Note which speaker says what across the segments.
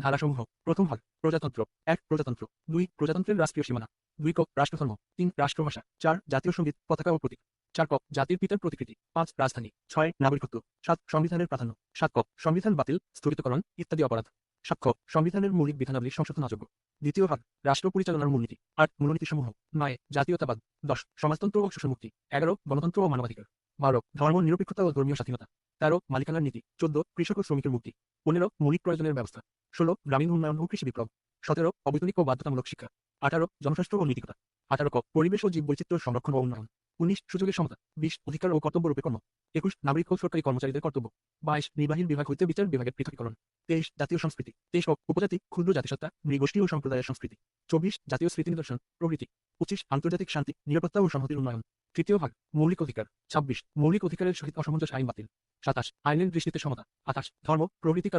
Speaker 1: ধারাসমূহ। প্রথম ভাগ, প্রজাতন্ত্র। এক, প্রজাতন্ত্র। দুই, প্রজাতন্ত্রের রাষ্ট্রীয় সীমানা। দুই, ক, রাষ্ট্রধর্ম। তিন, রাষ্ট্রভাষা। চার, জাতীয় সংগীত, পতাকা ও প্রতীক। চার, ক, জাতির পিতার প্রতিকৃতি। পাঁচ, রাজধানী। ছয়, নাগরিকত্ব। সাত, সংবিধানের প্রাধান্য। সাত, ক, সংবিধান বাতিল, স্থগিতকরণ ইত্যাদি অপরাধ। সাক্ষ্য সংবিধানের মৌলিক বিধানাবলী সংশোধন অযোগ্য। দ্বিতীয় ভাগ, রাষ্ট্র পরিচালনার মূলনীতি। আট, মূলনীতিসমূহ। নয়, জাতীয়তাবাদ। দশ, সমাজতন্ত্র ও শোষণমুক্তি এগারো, গণতন্ত্র ও মানবাধিকার। বারো, ধর্ম নিরপেক্ষতা ও ধর্মীয় স্বাধীনতা। তেরো, মালিকানার নীতি, চোদ্দ, কৃষক ও শ্রমিকের মুক্তি, পনেরো, মৌলিক প্রয়োজনের ব্যবস্থা, ষোলো, গ্রামীণ উন্নয়ন ও কৃষি বিপ্লব, সতেরো, অবৈতনিক ও বাধ্যতামূলক শিক্ষা, আঠারো, জনস্বাস্থ্য ও নৈতিকতা, আঠারো ক, পরিবেশ ও জীববৈচিত্র্য সংরক্ষণ ও উন্নয়ন, উনিশ, সুযোগের সমতা, বিশ, অধিকার ও কর্তব্য রূপে কর্ম, একুশ, নাগরিক ও সরকারি কর্মচারীদের কর্তব্য, বাইশ, নির্বাহী বিভাগ হইতে বিচার বিভাগের পৃথকীকরণ, তেইশ, জাতীয় সংস্কৃতি, তেইশ উপজাতি, ক্ষুদ্র জাতিসত্তা, নৃগোষ্ঠী ও সম্প্রদায়ের সংস্কৃতি, চব্বিশ, জাতীয় স্মৃতি নিদর্শন, প্রভৃতি, পঁচিশ, আন্তর্জাতিক শান্তি, নিরাপত্তা ও সংহতির উন্নয়ন তৃতীয় ভাগ, মৌলিক অধিকার, ছাব্বিশ, মৌলিক অধিকারের সহিত অসামঞ্জস্য, আইন বাতিল, সাতাশ, আইনের দৃষ্টিতে সমতা, আঠাশ, ধর্ম প্রভৃতি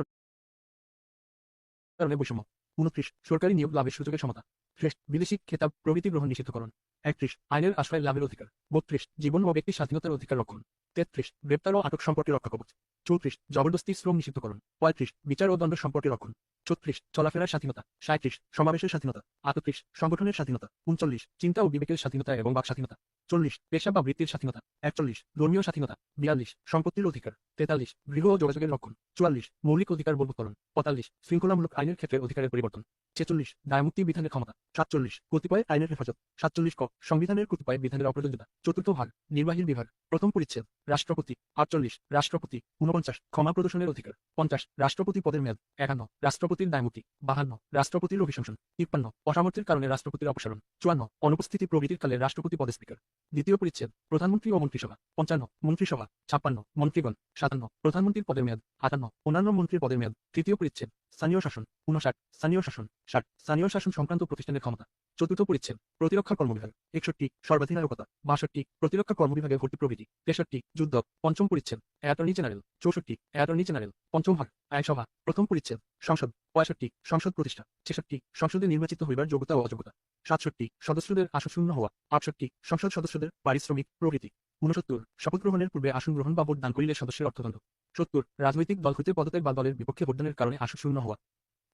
Speaker 1: কারণে বৈষম্য, উনত্রিশ, সরকারি নিয়োগ লাভের সুযোগের সমতা, ত্রিশ, বিদেশি খেতাব প্রভৃতি গ্রহণ নিষিদ্ধকরণ, একত্রিশ, আইনের আশ্রয় লাভের অধিকার, বত্রিশ, জীবন ও ব্যক্তি স্বাধীনতার অধিকার রক্ষণ, তেত্রিশ, গ্রেপ্তার ও আটক সম্পর্কে রক্ষা কবচ চৌত্রিশ, জবরদস্তি শ্রম নিষিদ্ধকরণ, পঁয়ত্রিশ, বিচার ও দণ্ড সম্পর্কে রক্ষণ, ছত্রিশ, চলাফেরার স্বাধীনতা সাঁত্রিশ সমাবেশের স্বাধীনতা, আটত্রিশ, সংগঠনের স্বাধীনতা, উনচল্লিশ, চিন্তা ও বিবেকের স্বাধীনতা এবং বাক স্বাধীনতা। চল্লিশ পেশা বা বৃত্তির স্বাধীনতা, একচল্লিশ, ধর্মীয় স্বাধীনতা, বিয়াল্লিশ, সম্পত্তির অধিকার, তেতাল্লিশ, গৃহ ও যোগাযোগের রক্ষণ চুয়াল্লিশ, মৌলিক অধিকার বলবৎকরণ, পঁয়তাল্লিশ, শৃঙ্খলামূলক আইনের ক্ষেত্রে অধিকারের পরিবর্তন, ছেচল্লিশ, দায়মুক্তি বিধানের ক্ষমতা, সাতচল্লিশ, কতিপয় আইনের হেফাজত, সাতচল্লিশ ক, সংবিধানের কতিপয় বিধানের অপ্রযোজ্যতা, চতুর্থ ভাগ, নির্বাহীর বিভাগ, প্রথম পরিচ্ছেদ, রাষ্ট্রপতি, আটচল্লিশ, রাষ্ট্রপতি, ঊনপঞ্চাশ, ক্ষমা প্রদর্শনের অধিকার, পঞ্চাশ, রাষ্ট্রপতি পদের মেয়াদ, একান্ন, রাষ্ট্রপতির দায়মুক্তি, বাহান্ন, রাষ্ট্রপতির অভিশংসন, তিপ্পান্ন, অসামর্থ্যের কারণে রাষ্ট্রপতির অপসারণ, চুয়ান্ন, অনুপস্থিতি প্রভৃতির কালে রাষ্ট্রপতি পদে স্পিকার। দ্বিতীয় পরিচ্ছেদ, প্রধানমন্ত্রী ও মন্ত্রিসভা, পঞ্চান্ন, মন্ত্রিসভা, ছাপ্পান্ন, মন্ত্রীগণ, সাতান্ন, প্রধানমন্ত্রীর পদের মেয়াদ, আটান্ন, অন্যান্য মন্ত্রীর পদের মেয়াদ, তৃতীয় পরিচ্ছেদ, স্থানীয় শাসন উনষাট স্থানীয় শাসন, ষাট, স্থানীয় শাসন সংক্রান্ত প্রতিষ্ঠানের ক্ষমতা। চতুর্থ পরিচ্ছেদ, প্রতিরক্ষা কর্মবিভাগ, একষট্টি, সর্বাধিনায়কতা, বাষট্টি, প্রতিরক্ষা কর্মবিভাগে ভর্তি প্রভৃতি, তেষট্টি, যুদ্ধ, পঞ্চম পরিচ্ছেদ, অ্যাটর্নি জেনারেল, চৌষট্টি, অ্যাটর্নি জেনারেল, পঞ্চম ভাগ, আইনসভা, প্রথম পরিচ্ছেদ, সংসদ, পঁয়ষট্টি, সংসদ প্রতিষ্ঠা, ছেষট্টি, সংসদে নির্বাচিত হইবার যোগ্যতা ও অযোগ্যতা, সাতষট্টি, সদস্যদের আসন শূন্য হওয়া, আটষট্টি, সংসদ সদস্যদের পারিশ্রমিক প্রভৃতি উনসত্তর শপথ গ্রহণের পূর্বে আসন গ্রহণ বা ভোট দান করিলে সদস্যের অর্থদণ্ড, সত্তর, রাজনৈতিক দল হইতে পদত্যাগ বা দলের বিপক্ষে ভোটদানের কারণে আসন শূন্য হওয়া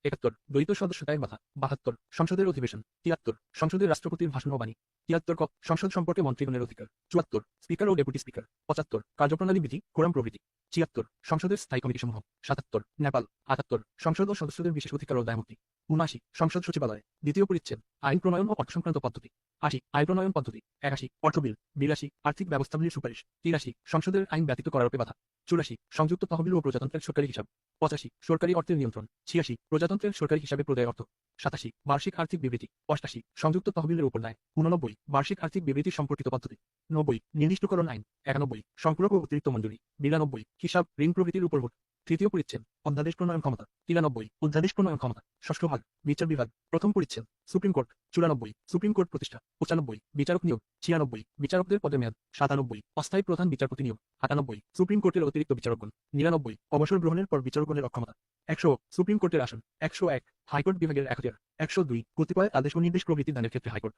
Speaker 1: একাত্তর, দ্বৈত সদস্যতায় বাধা, বাহাত্তর, সংসদের অধিবেশন, তিয়াত্তর, সংসদের রাষ্ট্রপতির ভাষণ বাণী, তিয়াত্তর ক সংসদ সম্পর্কে মন্ত্রীগণের অধিকার, চুয়াত্তর, স্পিকার ও ডেপুটি স্পিকার, পঁচাত্তর, কার্যপ্রণালী বিধি, কোরাম প্রভৃতি, ছিয়াত্তর, সংসদের স্থায়ী কমিটি সমূহ সাতাত্তর, নেপাল, আটাত্তর, সংসদ ও সদস্যদের বিশেষ অধিকার ও দায়মুক্তি উনআশি, সংসদ সচিবালয় দ্বিতীয় পরিচ্ছেদ, আইন প্রণয়ন ও অর্থ সংক্রান্ত পদ্ধতি, আশি, আইন প্রণয়ন পদ্ধতি, একাশি, অর্থ বিল, বিরাশি, আর্থিক ব্যবস্থাগুলির সুপারিশ, তিরাশি, সংসদের আইন ব্যতীত করার বাধা চুরাশি, সংযুক্ত তহবিল ও প্রজাতন্ত্রের সরকারি হিসাব, পঁচাশি, সরকারি অর্থের নিয়ন্ত্রণ, ছিয়াশি, প্রজাতন্ত্রের সরকারি হিসাবে প্রদায় অর্থ সাতাশি, বার্ষিক আর্থিক বিবৃতি, অষ্টাশি, সংযুক্ত তহবিলের উপর নয় উননব্বই, বার্ষিক আর্থিক বিবৃতি সম্পর্কিত পদ্ধতি, নব্বই, নির্দিষ্টকরণ আইন, একানব্বই সংপূরক ও অতিরিক্ত মঞ্জুরি, বিরানব্বই, হিসাব ঋণ প্রভৃতির উপর ভোট, তৃতীয় পরিচ্ছেদ, অধ্যাদেশ প্রণয়ন ক্ষমতা, তিরানব্বই, অধ্যাদেশ প্রণয়ন ক্ষমতা, ষষ্ঠ ভাগ, বিচার বিভাগ, প্রথম পরিচ্ছেদ। সুপ্রিম কোর্ট চুরানব্বই, সুপ্রিম কোর্ট প্রতিষ্ঠা পঁচানব্বই, বিচারক নিয়োগ ছিয়ানব্বই, বিচারকদের পদে মেয়াদ সাতানব্বই, অস্থায়ী প্রধান বিচারপতি নিয়োগ আটানব্বই, সুপ্রিম কোর্টের অতিরিক্ত বিচারকগণ নিরানব্বই, অবসর গ্রহণের পর বিচারকগণের অক্ষমতা একশো, সুপ্রিম কোর্টের আসন একশো এক, হাইকোর্ট বিভাগের এখতিয়ার একশো দুই, কতিপয় আদেশ ও নির্দেশ প্রভৃতি দানের ক্ষেত্রে হাইকোর্ট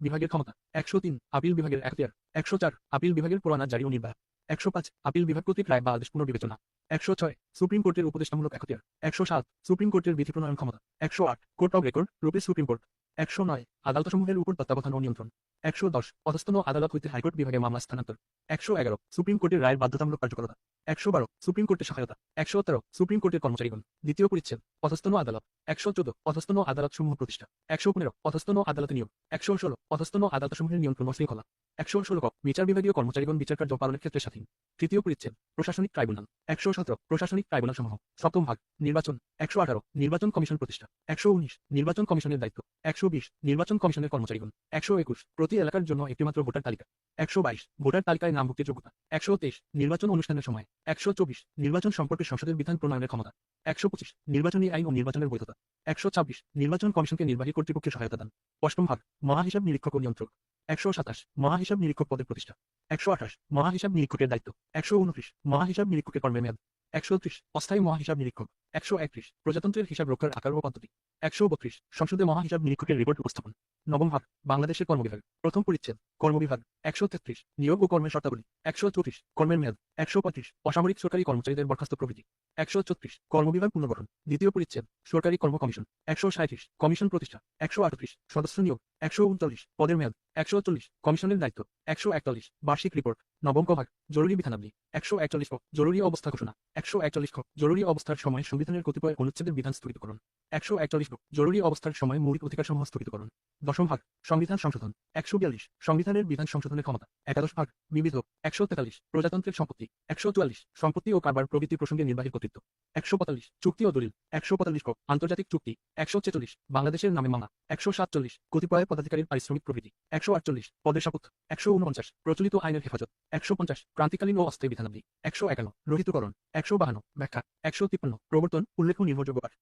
Speaker 1: বিভাগের ক্ষমতা একশো তিন, আপিল বিভাগের এখতিয়ার একশো চার, আপিল বিভাগের পুরানা জারি ও নির্বাহ একশো পাঁচ, আপিল বিভাগ কর্তৃক রায় বা আদেশ পুনর্বিবেচনা একশো ছয়, সুপ্রিম কোর্টের উপদেষ্টামূলক এখতিয়ার। একশো সাত, সুপ্রিম কোর্টের বিধি প্রণয়ন ক্ষমতা। একশো আট, কোর্ট অব রেকর্ড, রূপে সুপ্রিম কোর্ট। একশো নয় আদালত সমূহের উপর তত্ত্বাবধান ও নিয়ন্ত্রণ। একশো দশ, অধস্তন আদালত হইতে হাইকোর্ট বিভাগে মামলা স্থানান্তর। একশো এগারো, সুপ্রিম কোর্টের রায়ের বাধ্যতামূলক কার্যকরতা। একশো বারো, সুপ্রিম কোর্টের সহায়তা। একশো তেরো, সুপ্রিম কোর্টের কর্মচারীগণ দ্বিতীয় পরিচ্ছেদ অধস্তন আদালত। একশো চোদ্দ অধস্তন আদালত সমূহ প্রতিষ্ঠা। একশো পনেরো অধস্তন আদালতে নিয়োগ। একশো ষোলো অধস্তন আদালত সমূহের নিয়ন্ত্রণ শৃঙ্খলা। একশো ষোলো, বিচার বিভাগীয় কর্মচারীগণ বিচার কার্য পালনের ক্ষেত্রে স্বাধীন। তৃতীয় পরিচ্ছেদ প্রশাসনিক ট্রাইব্যুনাল। একশো সতেরো, প্রশাসনিক ট্রাইব্যুনাল সমূহ। সপ্তম ভাগ, নির্বাচন। একশো আঠারো, নির্বাচন কমিশন প্রতিষ্ঠা। একশো উনিশ, নির্বাচন কমিশনের দায়িত্ব। একশো বিশ, নির্বাচন কমিশনের কর্মচারীগণ। একশো একুশ, প্রতি এলাকার জন্য একটিমাত্র ভোটার তালিকা। একশো বাইশ, ভোটার তালিকায় নামভুক্তির যোগ্যতা। একশো তেইশ, নির্বাচন অনুষ্ঠানের সময়। একশো চব্বিশ, নির্বাচন সম্পর্কে সংসদের বিধান প্রণয়নের ক্ষমতা। একশো পঁচিশ, নির্বাচনী আইন ও নির্বাচনের বৈধতা। একশো ছাব্বিশ, নির্বাচন কমিশনকে নির্বাহী কর্তৃপক্ষের সহায়তা দান। অষ্টম ভাগ, মহাহিসাব নিরীক্ষক নিয়ন্ত্রক। একশো সাতাশ, মহাহিসাব নিরীক্ষক পদের প্রতিষ্ঠা। একশো আঠাশ, মহাহিসাব নিরীক্ষকের দায়িত্ব। একশো উনত্রিশ, মহাহিসাব নিরীক্ষকের কর্মের মেয়াদ। একশো ত্রিশ, অস্থায়ী মহাহিসাব নিরীক্ষক। একশো একত্রিশ, প্রজাতন্ত্রের হিসাব রক্ষার আকার ও পদ্ধতি। একশো বত্রিশ, সংসদে মহা হিসাব নিরীক্ষকের রিপোর্ট উপস্থাপন। নবম ভাগ, বাংলাদেশের কর্মবিভাগ। প্রথম পরিচ্ছেদ, কর্মবিভাগ। একশো তেত্রিশ, নিয়োগ ও কর্মের শর্তাবলী। একশো চৌত্রিশ, কর্মের মেয়াদ। একশো পঁয়ত্রিশ, অসামরিক সরকারি কর্মচারীদের বরখাস্ত প্রভৃতি। একশো ছত্রিশ, কর্মবিভাগ পুনর্গঠন। দ্বিতীয় পরিচ্ছেদ, সরকারি কর্ম কমিশন একশো সাঁত্রিশ কমিশন প্রতিষ্ঠা। একশো আটত্রিশ, সদস্য নিয়োগ। একশো উনচল্লিশ, পদের মেয়াদ, একশো চল্লিশ, কমিশনের দায়িত্ব, একশো একচল্লিশ, বার্ষিক রিপোর্ট, নবম কভাগ জরুরি বিধানাবলী, একশো একচল্লিশ জরুরি অবস্থা ঘোষণা, একশো একচল্লিশ জরুরি অবস্থার সময় সংবিধানের কতিপয় অনুচ্ছেদের বিধান স্থগিতকরণ একশো একচল্লিশ জরুরি অবস্থার সময় মৌলিক অধিকার অধিকারসমূহ স্থগিতকরণ দশম ভাগ, সংবিধান সংশোধন, একশো বিয়াল্লিশ, সংবিধানের বিধান সংশোধনের ক্ষমতা, একাদশ ভাগ, বিবিধ, একশো তেতাল্লিশ, প্রজাতন্ত্রের সম্পত্তি, একশো চুয়াল্লিশ, সম্পত্তি ও কারবার প্রভৃতি প্রসঙ্গে নির্বাহী কর্তৃত্ব, একশো পঁয়তাল্লিশ, চুক্তি ও দলিল, একশো পঁয়তাল্লিশ আন্তর্জাতিক চুক্তি, একশো ছেচল্লিশ, বাংলাদেশের নামে মামলা, একশো সাতচল্লিশ, কতিপয় পদাধিকারীর পারিশ্রমিক প্রভৃতি। একশো আটচল্লিশ, পদের শপথ। একশো উনপঞ্চাশ, প্রচলিত আইনের হেফাজত। একশো পঞ্চাশ ক্রান্তিকালীন ও অস্থায়ী বিধানাবলী। একশো একান্ন, রহিতকরণ। একশো বাহান্ন, ব্যাখ্যা। একশো তিপ্পান্ন, প্রবর্তন, উল্লেখ নির্ভরযোগ্য পাঠ।